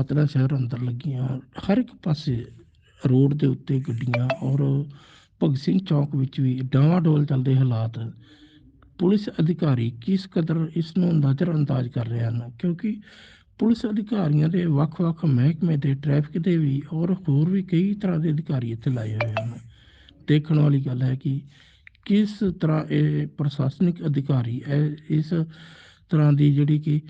ਪਾਤੜਾ ਸ਼ਹਿਰ ਅੰਦਰ ਲੱਗੀਆਂ ਹਰ ਇੱਕ ਪਾਸੇ ਰੋਡ ਦੇ ਉੱਤੇ ਗੱਡੀਆਂ ਔਰ ਭਗਤ ਸਿੰਘ ਚੌਕ ਵਿੱਚ ਵੀ ਡਾਵਾਡੋਲ ਚੱਲਦੇ ਹਾਲਾਤ। ਪੁਲਿਸ ਅਧਿਕਾਰੀ ਕਿਸ ਕਦਰ ਇਸ ਨੂੰ ਨਜ਼ਰ ਅੰਦਾਜ਼ ਕਰ ਰਹੇ ਹਨ? ਕਿਉਂਕਿ ਪੁਲਿਸ ਅਧਿਕਾਰੀਆਂ ਦੇ ਵੱਖ-ਵੱਖ ਮਹਿਕਮੇ ਦੇ ਟ੍ਰੈਫਿਕ ਦੇ ਵੀ ਔਰ ਹੋਰ ਵੀ ਕਈ ਤਰ੍ਹਾਂ ਦੇ ਅਧਿਕਾਰੀ ਇੱਥੇ ਲਾਏ ਹੋਏ ਹਨ। ਦੇਖਣ ਵਾਲੀ ਗੱਲ ਹੈ ਕਿ ਕਿਸ ਤਰ੍ਹਾਂ ਇਹ ਪ੍ਰਸ਼ਾਸਨਿਕ ਅਧਿਕਾਰੀ ਇਹ ਇਸ ਤਰ੍ਹਾਂ ਦੀ ਜਿਹੜੀ ਕਿ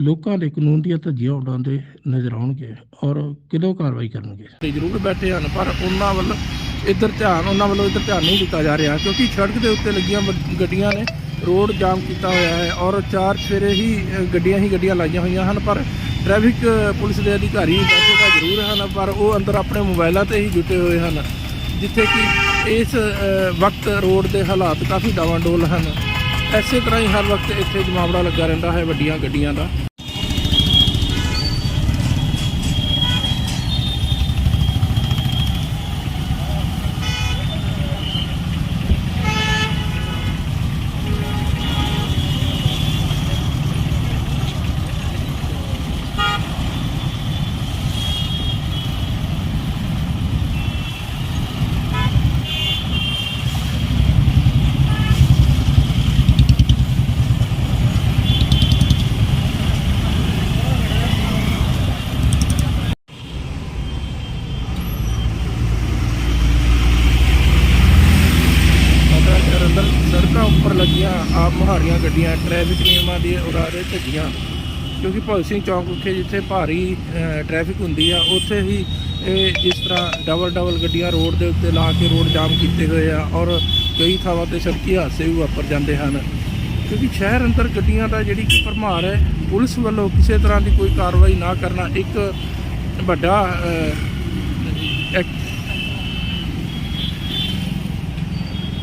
ਲੋਕਾਂ ਦੇ ਕਾਨੂੰਨ ਦੀਆਂ ਧੱਜੀਆਂ ਉਡਾਉਂਦੇ ਨਜ਼ਰ ਆਉਣਗੇ ਔਰ ਕਦੋਂ ਕਾਰਵਾਈ ਕਰਨਗੇ? ਤੇ ਜ਼ਰੂਰ ਬੈਠੇ ਹਨ, ਪਰ ਉਹਨਾਂ ਵੱਲ ਇੱਧਰ ਧਿਆਨ, ਉਹਨਾਂ ਵੱਲੋਂ ਇੱਧਰ ਧਿਆਨ ਨਹੀਂ ਦਿੱਤਾ ਜਾ ਰਿਹਾ ਕਿਉਂਕਿ ਸੜਕ ਦੇ ਉੱਤੇ ਲੱਗੀਆਂ ਗੱਡੀਆਂ ਨੇ ਰੋਡ ਜਾਮ ਕੀਤਾ ਹੋਇਆ ਹੈ ਔਰ ਚਾਰ ਫੇਰੇ ਹੀ ਗੱਡੀਆਂ ਹੀ ਗੱਡੀਆਂ ਲਾਈਆਂ ਹੋਈਆਂ ਹਨ, ਪਰ ਟ੍ਰੈਫਿਕ ਪੁਲਿਸ ਦੇ ਅਧਿਕਾਰੀ ਬੈਠੇ ਤਾਂ ਜ਼ਰੂਰ ਹਨ, ਪਰ ਉਹ ਅੰਦਰ ਆਪਣੇ ਮੋਬਾਈਲਾਂ ਤੇ ਹੀ ਜੁਟੇ ਹੋਏ ਹਨ, ਜਿੱਥੇ ਕਿ ਇਸ ਵਕਤ ਰੋਡ ਦੇ ਹਾਲਾਤ ਕਾਫੀ ਡਾਵਾਂਡੋਲ ਹਨ। ਐਸੇ ਤਰ੍ਹਾਂ ਹੀ ਹਰ ਵਕਤ ਇੱਥੇ ਜਮਾਵੜਾ ਲੱਗਾ ਰਹਿੰਦਾ ਹੈ ਵੱਡੀਆਂ ਗੱਡੀਆਂ ਦਾ ਸਾਡਾ ਸ਼ਹਿਰ ਅੰਦਰ ਸੜਕਾਂ ਉੱਪਰ ਲੱਗੀਆਂ ਆਪ ਮੁਹਾਰੀਆਂ ਗੱਡੀਆਂ ਟ੍ਰੈਫਿਕ ਨਿਯਮਾਂ ਦੀ ਉਡਾ ਝੱਗੀਆਂ। ਕਿਉਂਕਿ ਭਗਤ ਸਿੰਘ ਚੌਂਕ ਵਿਖੇ ਜਿੱਥੇ ਭਾਰੀ ਅ, ਟ੍ਰੈਫਿਕ ਹੁੰਦੀ ਆ ਉੱਥੇ ਹੀ ਇਹ ਜਿਸ ਤਰ੍ਹਾਂ ਡਬਲ ਡਬਲ ਗੱਡੀਆਂ ਰੋਡ ਦੇ ਉੱਤੇ ਲਾ ਕੇ ਰੋਡ ਜਾਮ ਕੀਤੇ ਹੋਏ ਆ ਔਰ ਕਈ ਥਾਵਾਂ ਤੇ ਸੜਕੀ ਹਾਦਸੇ ਵੀ ਵਾਪਰ ਜਾਂਦੇ ਹਨ। ਕਿਉਂਕਿ ਸ਼ਹਿਰ ਅੰਦਰ ਗੱਡੀਆਂ ਦਾ ਜਿਹੜੀ ਕਿ ਭਰਮਾਰ ਹੈ ਪੁਲਿਸ ਵੱਲੋਂ ਕਿਸੇ ਤਰ੍ਹਾਂ ਦੀ ਕੋਈ ਕਾਰਵਾਈ ਨਾ ਕਰਨਾ ਇੱਕ ਵੱਡਾ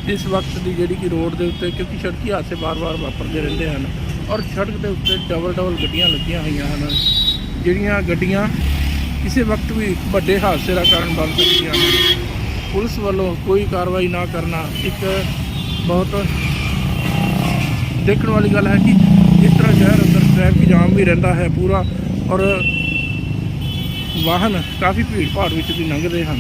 ਇਸ ਵਕਤ ਦੀ ਜਿਹੜੀ ਕਿ ਰੋਡ ਦੇ ਉੱਤੇ, ਕਿਉਂਕਿ ਸੜਕੀ ਹਾਦਸੇ ਵਾਰ-ਵਾਰ ਵਾਪਰਦੇ ਰਹਿੰਦੇ ਹਨ ਔਰ ਸੜਕ ਦੇ ਉੱਤੇ ਡਬਲ ਡਬਲ ਗੱਡੀਆਂ ਲੱਗੀਆਂ ਹੋਈਆਂ ਹਨ, ਜਿਹੜੀਆਂ ਗੱਡੀਆਂ ਕਿਸੇ ਵਕਤ ਵੀ ਵੱਡੇ ਹਾਦਸੇ ਦਾ ਕਾਰਨ ਬਣ ਸਕਦੀਆਂ ਹਨ। ਪੁਲਿਸ ਵੱਲੋਂ ਕੋਈ ਕਾਰਵਾਈ ਨਾ ਕਰਨਾ ਇੱਕ ਬਹੁਤ ਦੇਖਣ ਵਾਲੀ ਗੱਲ ਹੈ ਕਿ ਜਿਸ ਤਰ੍ਹਾਂ ਸ਼ਹਿਰ ਅੰਦਰ ਟ੍ਰੈਫਿਕ ਜਾਮ ਵੀ ਰਹਿੰਦਾ ਹੈ ਪੂਰਾ ਔਰ ਵਾਹਨ ਕਾਫੀ ਭੀੜ ਭਾੜ ਵਿੱਚ ਵੀ ਲੰਘਦੇ ਹਨ।